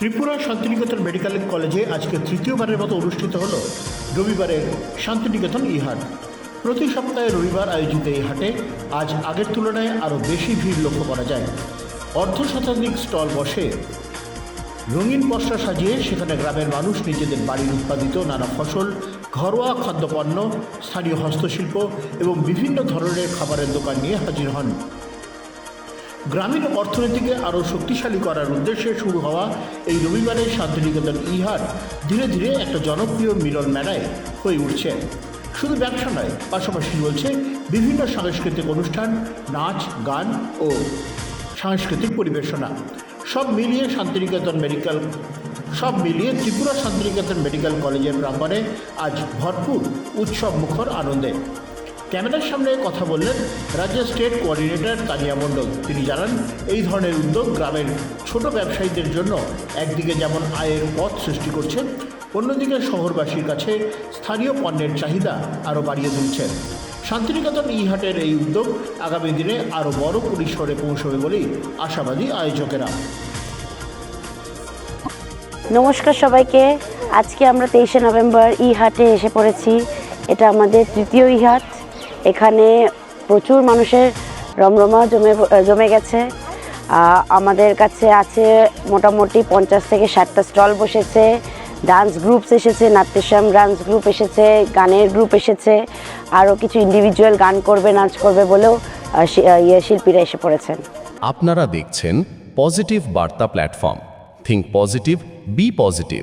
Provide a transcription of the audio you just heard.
Tripura Santiniketan medical কলেজে আজকে তৃতীয়বারের মতো অনুষ্ঠিত হল রবিবারের শান্তিনিকেতন ইহাট। প্রতি সপ্তাহে রবিবার আয়োজিত এই হাটে আজ আগের তুলনায় আরও বেশি ভিড় লক্ষ্য করা যায়। অর্ধ শতাধিক স্টল বসে। রঙিন পশরা সাজিয়ে সেখানে গ্রামের মানুষ নিজেদের বাড়ির উৎপাদিত নানা ফসল, ঘরোয়া খাদ্যপণ্য, স্থানীয় হস্তশিল্প এবং বিভিন্ন ধরনের খাবারের দোকান নিয়ে হাজির হন। গ্রামীণ অর্থনীতিকে আরও শক্তিশালী করার উদ্দেশ্যে শুরু হওয়া এই রবিবারের শান্তিনিকেতন ইহার ধীরে ধীরে একটা জনপ্রিয় মিলন মেলায় হয়ে উঠছে। শুধু ব্যবসা নয়, পাশাপাশি চলছে বিভিন্ন সাংস্কৃতিক অনুষ্ঠান, নাচ, গান ও সাংস্কৃতিক পরিবেশনা। সব মিলিয়ে শান্তিনিকেতন মেডিকেল, সব মিলিয়ে ত্রিপুরা শান্তিনিকেতন মেডিকেল কলেজের প্রাঙ্গণে আজ ভরপুর উৎসব মুখর আনন্দে। ক্যামেরার সামনে কথা বললেন রাজ্যের স্টেট কোঅর্ডিনেটর তানিয়া মণ্ডল। তিনি জানান, এই ধরনের উদ্যোগ গ্রামের ছোট ব্যবসায়ীদের জন্য একদিকে যেমন আয়ের পথ সৃষ্টি করছে, অন্যদিকে শহরবাসীর কাছে স্থানীয় পণ্যের চাহিদা আরও বাড়িয়ে তুলছে। শান্তিনিকেতন ইহাটের এই উদ্যোগ আগামী দিনে আরও বড় পরিসরে পৌঁছবে বলেই আশাবাদী আয়োজকেরা। নমস্কার সবাইকে। আজকে আমরা তেইশে নভেম্বর ইহাটে এসে পড়েছি। এটা আমাদের তৃতীয় ই হাট এখানে প্রচুর মানুষের রমরমা জমে জমে গেছে। আমাদের কাছে আছে মোটামুটি পঞ্চাশ থেকে ষাটটা স্টল বসেছে, ডান্স গ্রুপস এসেছে, নাট্যশ্যাম ডান্স গ্রুপ এসেছে, গানের গ্রুপ এসেছে, আরও কিছু ইন্ডিভিজুয়াল গান করবে, নাচ করবে বলেও ইয়ে শিল্পীরা এসে পড়েছেন। আপনারা দেখছেন পজিটিভ বার্তা platform. Think positive be positive